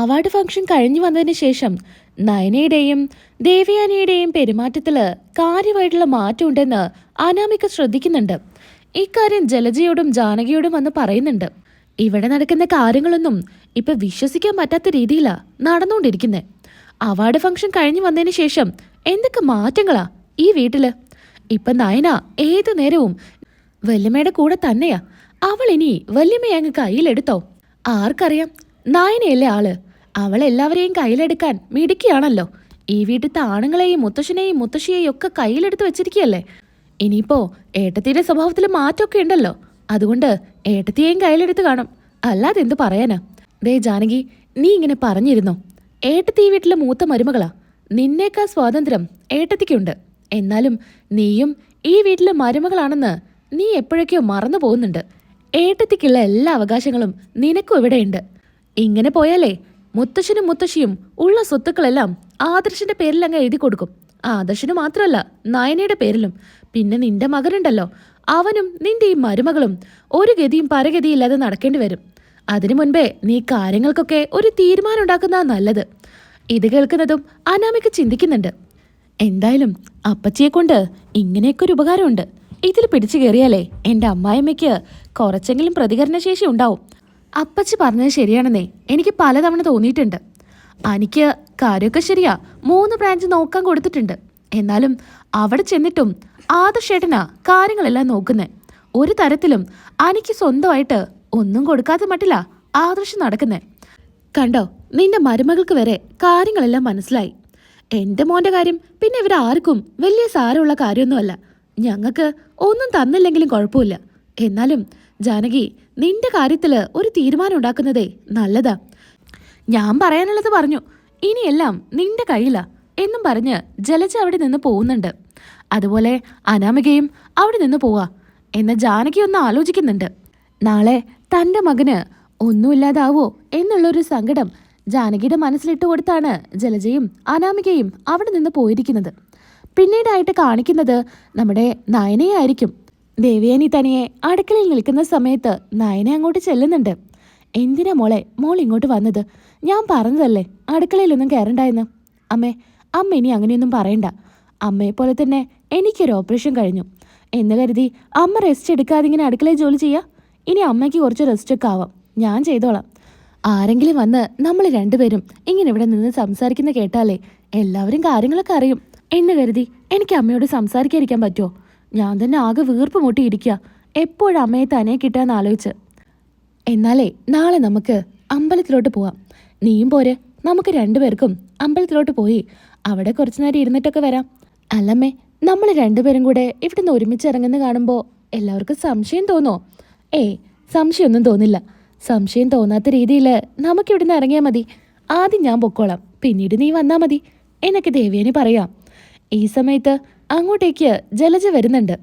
Award function കഴിഞ്ഞു വന്നതിന് ശേഷം നയനയുടെയും ദേവയാനിയുടെയും പെരുമാറ്റത്തിൽ കാര്യമായിട്ടുള്ള മാറ്റമുണ്ടെന്ന് അനാമിക ശ്രദ്ധിക്കുന്നുണ്ട്. ഇക്കാര്യം ജലജയോടും ജാനകിയോടും വന്ന് പറയുന്നുണ്ട്. ഇവിടെ നടക്കുന്ന കാര്യങ്ങളൊന്നും ഇപ്പൊ വിശ്വസിക്കാൻ പറ്റാത്ത രീതിയിലാണ് നടന്നുകൊണ്ടിരിക്കുന്നത് അവാർഡ് ഫംഗ്ഷൻ കഴിഞ്ഞു വന്നതിന് ശേഷം എന്തൊക്കെ മാറ്റങ്ങളാ ഈ വീട്ടിൽ? ഇപ്പൊ നയന ഏതു നേരവും വല്യമ്മയുടെ കൂടെ തന്നെയാ. അവൾ ഇനി വല്യമ്മയെ അങ്ങ് കയ്യിലെടുത്തോ? ആർക്കറിയാം. നായനയല്ലേ ആൾ? അവൾ എല്ലാവരെയും കയ്യിലെടുക്കാൻ മിടുക്കിയാണല്ലോ. ഈ വീട്ടിലത്തെ ആണുങ്ങളെയും മുത്തശ്ശനെയും മുത്തശ്ശിയെയും ഒക്കെ കയ്യിലെടുത്ത് വെച്ചിരിക്കുകയല്ലേ? ഇനിയിപ്പോ ഏട്ടത്തിയുടെ സ്വഭാവത്തിൽ മാറ്റമൊക്കെ ഉണ്ടല്ലോ. അതുകൊണ്ട് ഏട്ടത്തിയെയും കയ്യിലെടുത്ത് കാണും. അല്ലാതെ എന്ത് പറയാനാ? ദേ ജാനകി നീ ഇങ്ങനെ പറഞ്ഞിരുന്നോ? ഏട്ടത്തി ഈ വീട്ടിലെ മൂത്ത മരുമകളാ. നിന്നേക്കാൾ സ്വാതന്ത്ര്യം ഏട്ടത്തിക്കുണ്ട്. എന്നാലും നീയും ഈ വീട്ടിലെ മരുമകളാണെന്ന് നീ എപ്പോഴൊക്കെയോ മറന്നു പോകുന്നുണ്ട്. ഏട്ടത്തിക്കുള്ള എല്ലാ അവകാശങ്ങളും നിനക്കും ഇവിടെയുണ്ട്. ഇങ്ങനെ പോയാലേ മുത്തശ്ശനും മുത്തശ്ശിയും ഉള്ള സ്വത്തുക്കളെല്ലാം ആദർശന്റെ പേരിൽ അങ്ങ് എഴുതി കൊടുക്കും. ആദർശന് മാത്രമല്ല നയനയുടെ പേരിലും. പിന്നെ നിന്റെ മകനുണ്ടല്ലോ. അവനും നിന്റെ ഈ മരുമകളും ഒരു ഗതിയും പരഗതിയില്ലാതെ നടക്കേണ്ടി വരും. അതിനു മുൻപേ നീ കാര്യങ്ങൾക്കൊക്കെ ഒരു തീരുമാനം ഉണ്ടാക്കുന്ന നല്ലത്. ഇത് കേൾക്കുന്നതും അനാമിക ചിന്തിക്കുന്നുണ്ട്. എന്തായാലും അപ്പച്ചിയെ കൊണ്ട് ഇങ്ങനെയൊക്കെ ഒരു ഉപകാരമുണ്ട്. ഇതിൽ പിടിച്ചു കയറിയാലേ എന്റെ അമ്മായിമ്മയ്ക്ക് കുറച്ചെങ്കിലും പ്രതികരണശേഷി ഉണ്ടാവും. അപ്പച്ചി പറഞ്ഞത് ശരിയാണെന്നേ എനിക്ക് പലതവണ തോന്നിയിട്ടുണ്ട്. എനിക്ക് കാര്യമൊക്കെ ശരിയാ. മൂന്ന് ബ്രാഞ്ച് നോക്കാൻ കൊടുത്തിട്ടുണ്ട്. എന്നാലും അവിടെ ചെന്നിട്ടും ആദർശേട്ടനാ കാര്യങ്ങളെല്ലാം നോക്കുന്നേ. ഒരു തരത്തിലും എനിക്ക് സ്വന്തമായിട്ട് ഒന്നും കൊടുക്കാതെ മട്ടില്ല ആദർശ് നടക്കുന്നേ. കണ്ടോ നിന്റെ മരുമകൾക്ക് വരെ കാര്യങ്ങളെല്ലാം മനസ്സിലായി. എന്റെ മോന്റെ കാര്യം പിന്നെ ഇവരാർക്കും വലിയ സാരമുള്ള കാര്യമൊന്നുമല്ല. ഞങ്ങൾക്ക് ഒന്നും തന്നില്ലെങ്കിലും കുഴപ്പമില്ല. എന്നാലും ജാനകി നിന്റെ കാര്യത്തിൽ ഒരു തീരുമാനം ഉണ്ടാക്കുന്നതേ നല്ലതാ. ഞാൻ പറയാനുള്ളത് പറഞ്ഞു. ഇനിയെല്ലാം നിന്റെ കയ്യിലാ എന്നും പറഞ്ഞ് ജലജ അവിടെ നിന്ന് പോകുന്നുണ്ട്. അതുപോലെ അനാമികയും അവിടെ നിന്ന് പോവാ എന്ന് ജാനകി ഒന്ന് ആലോചിക്കുന്നുണ്ട്. നാളെ തന്റെ മകന് ഒന്നുമില്ലാതാവോ എന്നുള്ളൊരു സങ്കടം ജാനകിയുടെ മനസ്സിലിട്ട് കൊടുത്താണ് ജലജയും അനാമികയും അവിടെ നിന്ന് പോയിരിക്കുന്നത്. പിന്നീടായിട്ട് കാണിക്കുന്നത് നമ്മുടെ നയനയായിരിക്കും. ദേവയാനി തനിയെ അടുക്കളയിൽ നിൽക്കുന്ന സമയത്ത് നയനെ അങ്ങോട്ട് ചെല്ലുന്നുണ്ട്. എന്തിനാ മോളെ? മോൾ ഇങ്ങോട്ട് വന്നത്? ഞാൻ പറഞ്ഞതല്ലേ അടുക്കളയിലൊന്നും കയറണ്ടായെന്ന്? അമ്മേ അമ്മ ഇനി അങ്ങനെയൊന്നും പറയണ്ട. അമ്മയെ പോലെ തന്നെ എനിക്കൊരു ഓപ്പറേഷൻ കഴിഞ്ഞു. എന്ന് കരുതി അമ്മ റെസ്റ്റ് എടുക്കാതെ ഇങ്ങനെ അടുക്കളയിൽ ജോലി ചെയ്യാ? ഇനി അമ്മയ്ക്ക് കുറച്ച് റെസ്റ്റ് ഒക്കെ ആവാം. ഞാൻ ചെയ്തോളാം. ആരെങ്കിലും വന്ന് നമ്മൾ രണ്ടുപേരും ഇങ്ങനെ ഇവിടെ നിന്ന് സംസാരിക്കുന്ന കേട്ടാലേ എല്ലാവരും കാര്യങ്ങളൊക്കെ അറിയും. എന്ന് കരുതി എനിക്ക് അമ്മയോട് സംസാരിക്കാതിരിക്കാൻ പറ്റുമോ ഞാൻ തന്നെ ആകെ വീർപ്പ് മുട്ടിയിരിക്കുക എപ്പോഴും അമ്മയെ തന്നെ കിട്ടാന്ന് ആലോചിച്ച്. എന്നാലേ നാളെ നമുക്ക് അമ്പലത്തിലോട്ട് പോവാം. നീയും പോരെ. നമുക്ക് രണ്ടുപേർക്കും അമ്പലത്തിലോട്ട് പോയി അവിടെ കുറച്ചു നേരം ഇരുന്നിട്ടൊക്കെ വരാം. അല്ലമ്മേ നമ്മൾ രണ്ടുപേരും കൂടെ ഇവിടുന്ന് ഒരുമിച്ച് ഇറങ്ങുന്ന കാണുമ്പോൾ എല്ലാവർക്കും സംശയം തോന്നോ? ഏയ് സംശയമൊന്നും തോന്നില്ല. സംശയം തോന്നാത്ത രീതിയിൽ നമുക്ക് ഇവിടുന്ന് ഇറങ്ങിയാൽ മതി. ആദ്യം ഞാൻ പൊക്കോളാം. പിന്നീട് നീ വന്നാൽ മതി. എന്നൊക്കെ ദേവിയനെ പറയാം. ഈ സമയത്ത് അങ്ങോട്ടേക്ക് ജലജ വരുന്നുണ്ട്.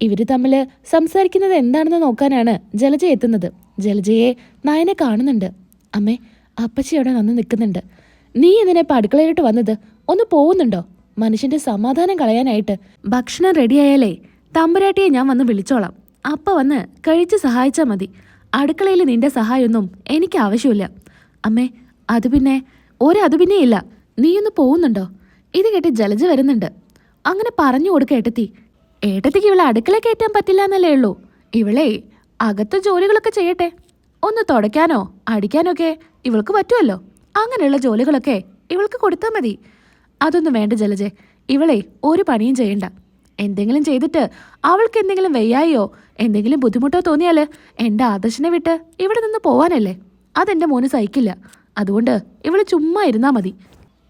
ഇവർ തമ്മിൽ സംസാരിക്കുന്നത് എന്താണെന്ന് നോക്കാനാണ് ജലജ എത്തുന്നത്. ജലജയെ നായനെ കാണുന്നുണ്ട്. അമ്മേ അപ്പച്ചി അവിടെ വന്ന് നിൽക്കുന്നുണ്ട്. നീ എന്തിനെ അടുക്കളയിലോട്ട് വന്നത്? ഒന്ന് പോകുന്നുണ്ടോ മനുഷ്യന്റെ സമാധാനം കളയാനായിട്ട്. ഭക്ഷണം റെഡിയായാലേ തമ്പുരാട്ടിയെ ഞാൻ വന്ന് വിളിച്ചോളാം. അപ്പ വന്ന് കഴിച്ച് സഹായിച്ചാൽ മതി. അടുക്കളയിൽ നിന്റെ സഹായമൊന്നും എനിക്ക് ആവശ്യമില്ല. അമ്മേ അത് പിന്നെ ഒരത് പിന്നെയില്ല. നീയൊന്ന് പോകുന്നുണ്ടോ ഇത് കേട്ട് ജലജ വരുന്നുണ്ട്. അങ്ങനെ പറഞ്ഞു കൊടുക്ക ഏട്ടത്തി. ഏട്ടത്തിക്ക് ഇവളെ അടുക്കള കയറ്റാൻ പറ്റില്ല എന്നല്ലേ ഉള്ളൂ. ഇവളെ അകത്ത് ജോലികളൊക്കെ ചെയ്യട്ടെ. ഒന്ന് തുടയ്ക്കാനോ അടിക്കാനോ ഒക്കെ ഇവൾക്ക് പറ്റുമല്ലോ. അങ്ങനെയുള്ള ജോലികളൊക്കെ ഇവൾക്ക് കൊടുത്താൽ മതി. അതൊന്നും വേണ്ട ജലജെ. ഇവളെ ഒരു പണിയും ചെയ്യണ്ട. എന്തെങ്കിലും ചെയ്തിട്ട് അവൾക്ക് എന്തെങ്കിലും വെയ്യായോ എന്തെങ്കിലും ബുദ്ധിമുട്ടോ തോന്നിയാൽ എന്റെ ആദർശനെ വിട്ട് ഇവിടെ നിന്ന് പോവാനല്ലേ. അതെന്റെ മോന് സഹിക്കില്ല. അതുകൊണ്ട് ഇവൾ ചുമ്മാ ഇരുന്നാ മതി.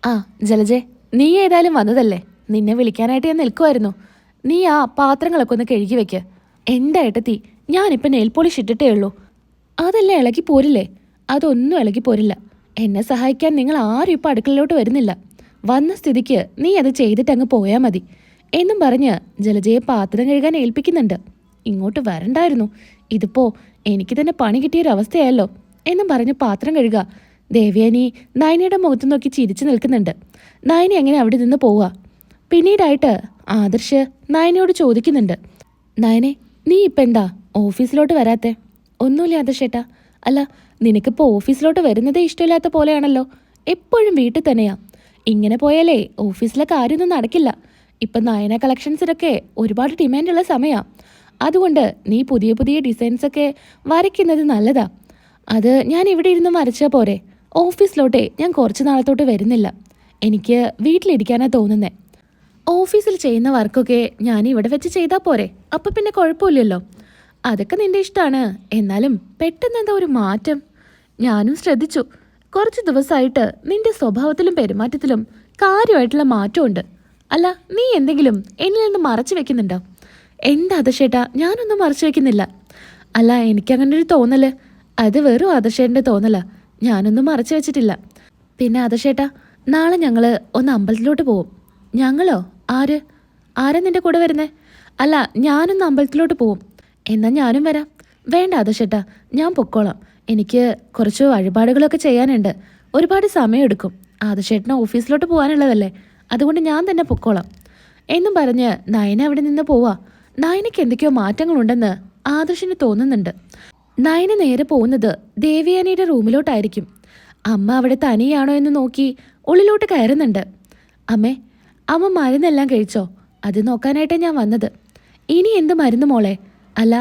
ആ ജലജെ നീ ഏതായാലും വന്നതല്ലേ? നിന്നെ വിളിക്കാനായിട്ട് ഞാൻ നിൽക്കുമായിരുന്നു നീ ആ പാത്രങ്ങളൊക്കെ ഒന്ന് കഴുകി വെക്ക്. എന്റെ ഏട്ടത്തി ഞാനിപ്പോൾ നെയിൽ പോളിഷ് ഇട്ടിട്ടേ ഉള്ളൂ. അതെല്ലാം ഇളകി പോരില്ലേ? അതൊന്നും ഇളകി പോരില്ല. എന്നെ സഹായിക്കാൻ നിങ്ങൾ ആരും ഇപ്പോൾ അടുക്കളയിലോട്ട് വരുന്നില്ല. വന്ന സ്ഥിതിക്ക് നീ അത് ചെയ്തിട്ട് അങ്ങ് പോയാൽ മതി. എന്നും പറഞ്ഞ് ജലജയെ പാത്രം കഴുകാൻ ഏൽപ്പിക്കുന്നുണ്ട്. ഇങ്ങോട്ട് വരണ്ടായിരുന്നു. ഇതിപ്പോ എനിക്ക് തന്നെ പണി കിട്ടിയൊരവസ്ഥയല്ലോ എന്നും പറഞ്ഞ് പാത്രം കഴുകുക ദേവയാനി നയനയുടെ മുഖത്ത് നോക്കി ചിരിച്ചു നിൽക്കുന്നുണ്ട്. നയനി അങ്ങനെ അവിടെ നിന്ന് പോവാ? പിന്നീടായിട്ട് ആദർശ് നയനയോട് ചോദിക്കുന്നുണ്ട്. നയനെ നീ ഇപ്പം എന്താ ഓഫീസിലോട്ട് വരാത്തെ? ഒന്നുമില്ല ആദർശേട്ടാ. അല്ല നിനക്കിപ്പോൾ ഓഫീസിലോട്ട് വരുന്നതേ ഇഷ്ടമില്ലാത്ത പോലെയാണല്ലോ. എപ്പോഴും വീട്ടിൽ തന്നെയാ. ഇങ്ങനെ പോയാലേ ഓഫീസിലെ കാര്യമൊന്നും നടക്കില്ല. ഇപ്പം നയന കളക്ഷൻസിനൊക്കെ ഒരുപാട് ഡിമാൻഡുള്ള സമയമാണ് അതുകൊണ്ട് നീ പുതിയ പുതിയ ഡിസൈൻസൊക്കെ വരയ്ക്കുന്നത് നല്ലതാ. അത് ഞാൻ ഇവിടെ ഇരുന്ന് വരച്ചാൽ പോരെ. ഓഫീസിലോട്ടേ ഞാൻ കുറച്ച് നാളത്തോട്ട് വരുന്നില്ല. എനിക്ക് വീട്ടിലിരിക്കാനാണ് തോന്നുന്നേ. ഓഫീസിൽ ചെയ്യുന്ന വർക്കൊക്കെ ഞാൻ ഇവിടെ വെച്ച് ചെയ്താൽ പോരെ. അപ്പം പിന്നെ കുഴപ്പമില്ലല്ലോ. അതൊക്കെ നിന്റെ ഇഷ്ടമാണ് എന്നാലും പെട്ടെന്ന് എന്താ ഒരു മാറ്റം? ഞാനും ശ്രദ്ധിച്ചു. കുറച്ച് ദിവസമായിട്ട് നിന്റെ സ്വഭാവത്തിലും പെരുമാറ്റത്തിലും കാര്യമായിട്ടുള്ള മാറ്റമുണ്ട്. അല്ല നീ എന്തെങ്കിലും എന്നിൽ നിന്ന് മറച്ചു വെക്കുന്നുണ്ടോ? എന്താ ആദർശേട്ടാ ഞാനൊന്നും മറച്ചു വെക്കുന്നില്ല. അല്ല എനിക്കങ്ങനെ ഒരു തോന്നൽ. അത് വെറും ആദർശേട്ടന്റെ തോന്നലാ. ഞാനൊന്നും മറച്ചു വെച്ചിട്ടില്ല. പിന്നെ ആദർശേട്ടാ നാളെ ഞങ്ങൾ ഒന്ന് അമ്പലത്തിലോട്ട് പോവും. ഞങ്ങളോ? ആര്? ആരാ നിന്റെ കൂടെ വരുന്നേ? അല്ല ഞാനൊന്ന് അമ്പലത്തിലോട്ട് പോവും. എന്നാൽ ഞാനും വരാം. വേണ്ട ആദർശേട്ടാ. ഞാൻ പൊക്കോളാം. എനിക്ക് കുറച്ച് വഴിപാടുകളൊക്കെ ചെയ്യാനുണ്ട്. ഒരുപാട് സമയമെടുക്കും. ആദർശേട്ടന് ഓഫീസിലോട്ട് പോകാനുള്ളതല്ലേ? അതുകൊണ്ട് ഞാൻ തന്നെ പൊക്കോളാം. എന്നും പറഞ്ഞ് നയന അവിടെ നിന്ന് പോവാ. നയനയ്ക്ക് എന്തൊക്കെയോ മാറ്റങ്ങളുണ്ടെന്ന് ആദർശിന് തോന്നുന്നുണ്ട്. നയന നേരെ പോകുന്നത് ദേവിയാനിയുടെ റൂമിലോട്ടായിരിക്കും. അമ്മ അവിടെ തനിയാണോ എന്ന് നോക്കി ഉള്ളിലോട്ട് കയറുന്നുണ്ട്. അമ്മേ അമ്മ മരുന്നെല്ലാം കഴിച്ചോ? അത് നോക്കാനായിട്ടാണ് ഞാൻ വന്നത്. ഇനി എന്ത് മരുന്ന് മോളെ? അല്ല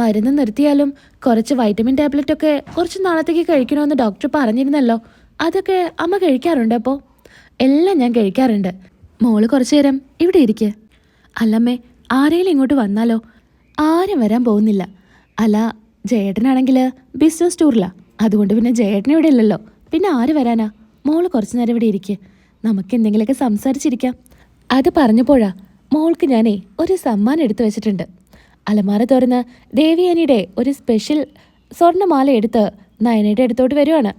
മരുന്ന് നിർത്തിയാലും കുറച്ച് വൈറ്റമിൻ ടാബ്ലറ്റ് ഒക്കെ കുറച്ച് നാളത്തേക്ക് കഴിക്കണമെന്ന് ഡോക്ടർ പറഞ്ഞിരുന്നല്ലോ. അതൊക്കെ അമ്മ കഴിക്കാറുണ്ട് അപ്പോൾ എല്ലാം ഞാൻ കഴിക്കാറുണ്ട്. മോൾ കുറച്ചു നേരം ഇവിടെ ഇരിക്ക്. അല്ലമ്മേ ആരെങ്കിലും ഇങ്ങോട്ട് വന്നാലോ? ആരും വരാൻ പോകുന്നില്ല. അല്ല ജയേട്ടനാണെങ്കിൽ ബിസിനസ് ടൂറിലാണ് അതുകൊണ്ട് പിന്നെ ജയേട്ടൻ ഇവിടെ ഇല്ലല്ലോ. പിന്നെ ആര് വരാനാ? മോൾ കുറച്ചു നേരം ഇവിടെ ഇരിക്കുക നമുക്ക് എന്തെങ്കിലുമൊക്കെ സംസാരിച്ചിരിക്കാം. അത് പറഞ്ഞപ്പോഴാ മോൾക്ക് ഞാനേ ഒരു സമ്മാനം എടുത്തു വെച്ചിട്ടുണ്ട്. അലമാര തുറന്ന് ദേവിയാനിയുടെ ഒരു സ്പെഷ്യൽ സ്വർണമാല എടുത്ത് നയനയുടെ അടുത്തോട്ട് വരുവാണ്.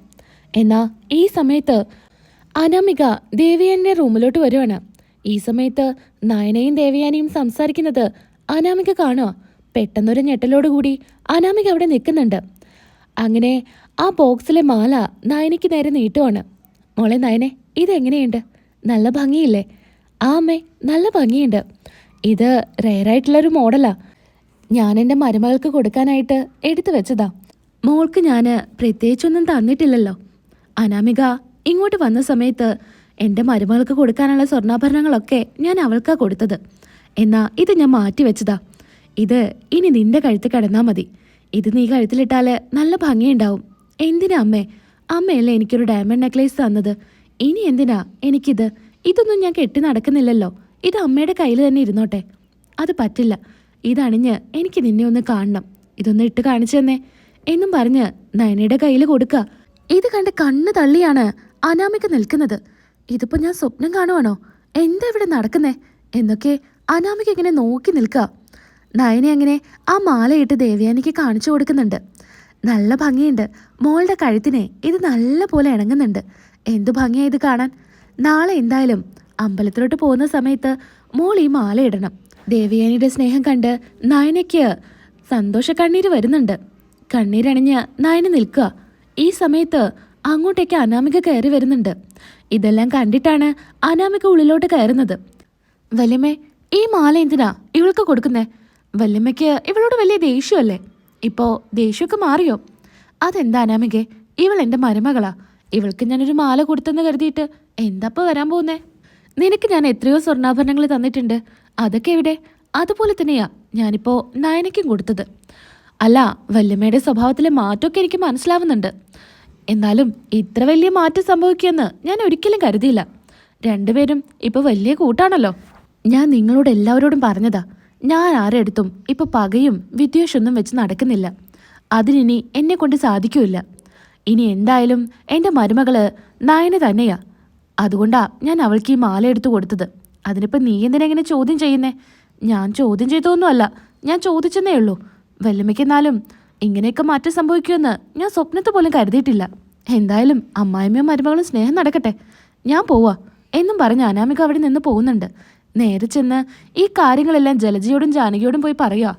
എന്നാ ഈ സമയത്ത് അനാമിക ദേവിയാനിയുടെ റൂമിലോട്ട് വരുവാണ്. ഈ സമയത്ത് നയനയും ദേവിയാനിയും സംസാരിക്കുന്നത് അനാമിക കാണുക പെട്ടെന്നൊരു ഞെട്ടലോടുകൂടി അനാമിക അവിടെ നിൽക്കുന്നുണ്ട്. അങ്ങനെ ആ ബോക്സിലെ മാല നയനയ്ക്ക് നേരെ നീട്ടുവാണ്. മോളെ നയനെ ഇതെങ്ങനെയുണ്ട്? നല്ല ഭംഗിയില്ലേ? ആ അമ്മേ നല്ല ഭംഗിയുണ്ട്. ഇത് റെയറായിട്ടുള്ളൊരു മോഡലാ ഞാൻ എന്റെ മരുമകൾക്ക് കൊടുക്കാനായിട്ട് എടുത്തു വെച്ചതാ. മോൾക്ക് ഞാൻ പ്രത്യേകിച്ചൊന്നും തന്നിട്ടില്ലല്ലോ. അനാമിക ഇങ്ങോട്ട് വന്ന സമയത്ത് എന്റെ മരുമകൾക്ക് കൊടുക്കാനുള്ള സ്വർണാഭരണങ്ങളൊക്കെ ഞാൻ അവൾക്കാ കൊടുത്തത്. എന്നാ ഇത് ഞാൻ മാറ്റി വെച്ചതാ. ഇത് ഇനി നിന്റെ കഴുത്ത് കിടന്നാൽ മതി. ഇത് നീ കഴുത്തിലിട്ടാൽ നല്ല ഭംഗിയുണ്ടാവും. എന്തിനാ അമ്മേ? അമ്മയല്ലേ എനിക്കൊരു ഡയമണ്ട് നെക്ലേസ് തന്നത്. ഇനി എന്തിനാ എനിക്കിത്? ഇതൊന്നും ഞാൻ കെട്ടി നടക്കുന്നില്ലല്ലോ. ഇത് അമ്മയുടെ കയ്യിൽ തന്നെ ഇരുന്നോട്ടെ. അത് പറ്റില്ല. ഇതണിഞ്ഞ് എനിക്ക് നിന്നെ ഒന്ന് കാണണം. ഇതൊന്ന് ഇട്ട് കാണിച്ചു തന്നെ. എന്നും പറഞ്ഞ് നയനയുടെ കയ്യിൽ കൊടുക്ക. ഇത് കണ്ട് കണ്ണ് തള്ളിയാണ് അനാമിക നിൽക്കുന്നത്. ഇതിപ്പോൾ ഞാൻ സ്വപ്നം കാണുവാണോ? എന്താ ഇവിടെ നടക്കുന്നേ? എന്നൊക്കെ അനാമിക ഇങ്ങനെ നോക്കി നിൽക്കുക നയനെ അങ്ങനെ ആ മാലയിട്ട് ദേവയാനിക്ക് കാണിച്ചു കൊടുക്കുന്നുണ്ട്. നല്ല ഭംഗിയുണ്ട്. മോളുടെ കഴുത്തിനെ ഇത് നല്ല പോലെ ഇണങ്ങുന്നുണ്ട്. എന്തു ഭംഗിയാ ഇത് കാണാൻ? നാളെ എന്തായാലും അമ്പലത്തിലോട്ട് പോകുന്ന സമയത്ത് മോൾ ഈ മാല ഇടണം. ദേവയാനിയുടെ സ്നേഹം കണ്ട് നയനയ്ക്ക് സന്തോഷ കണ്ണീര് വരുന്നുണ്ട്. കണ്ണീരണിഞ്ഞ് നയന നിൽക്കുക. ഈ സമയത്ത് അങ്ങോട്ടേക്ക് അനാമിക കയറി വരുന്നുണ്ട്. ഇതെല്ലാം കണ്ടിട്ടാണ് അനാമിക ഉള്ളിലോട്ട് കയറുന്നത്. വല്യമ്മേ ഈ മാല എന്തിനാ ഇവൾക്ക് കൊടുക്കുന്നേ? വല്യമ്മയ്ക്ക് ഇവളോട് വലിയ ദേഷ്യമല്ലേ? ഇപ്പോ ദേഷ്യമൊക്കെ മാറിയോ? അതെന്താ അനാമികെ? ഇവൾ എന്റെ മരുമകളാ. ഇവൾക്ക് ഞാനൊരു മാല കൊടുത്തെന്ന് കരുതിയിട്ട് എന്താപ്പോ വരാൻ പോകുന്നേ? നിനക്ക് ഞാൻ എത്രയോ സ്വർണാഭരണങ്ങൾ തന്നിട്ടുണ്ട്. അതൊക്കെ എവിടെ? അതുപോലെ തന്നെയാ ഞാനിപ്പോ നയനയ്ക്കും കൊടുത്തത്. അല്ല വല്യമ്മയുടെ സ്വഭാവത്തിലെ മാറ്റമൊക്കെ എനിക്ക് മനസ്സിലാവുന്നുണ്ട്. എന്നാലും ഇത്ര വലിയ മാറ്റം സംഭവിക്കുമെന്ന് ഞാൻ ഒരിക്കലും കരുതിയില്ല. രണ്ടുപേരും ഇപ്പൊ വലിയ കൂട്ടാണല്ലോ. ഞാൻ നിങ്ങളോട് എല്ലാവരോടും പറഞ്ഞതാ. ഞാൻ ആരെടുത്തും ഇപ്പൊ പകയും വിദ്വേഷമൊന്നും വെച്ച് നടക്കുന്നില്ല. അതിനി എന്നെ കൊണ്ട് സാധിക്കൂല ഇനി എന്തായാലും എന്റെ മരുമകൾ നായന തന്നെയാ. അതുകൊണ്ടാ ഞാൻ അവൾക്ക് ഈ മാല എടുത്തു കൊടുത്തത്. അതിനിപ്പോ നീ എന്തിനാ ഇങ്ങനെ ചോദ്യം ചെയ്യുന്നേ? ഞാൻ ചോദ്യം ചെയ്തൊന്നുമല്ല ഞാൻ ചോദിച്ചെന്നേ ഉള്ളൂ. വല്ലമ്മയ്ക്കെന്നാലും ഇങ്ങനെയൊക്കെ മാറ്റം സംഭവിക്കുമെന്ന് ഞാൻ സ്വപ്നത്തെ പോലും കരുതിയിട്ടില്ല. എന്തായാലും അമ്മായിമ്മയും മരുമകളും സ്നേഹം നടക്കട്ടെ. ഞാൻ പോവാ. എന്നും പറഞ്ഞ് അനാമിക അവിടെ നിന്ന് പോകുന്നുണ്ട്. നേരെ ചെന്ന് ഈ കാര്യങ്ങളെല്ലാം ജലജിയോടും ജാനകിയോടും പോയി പറയുക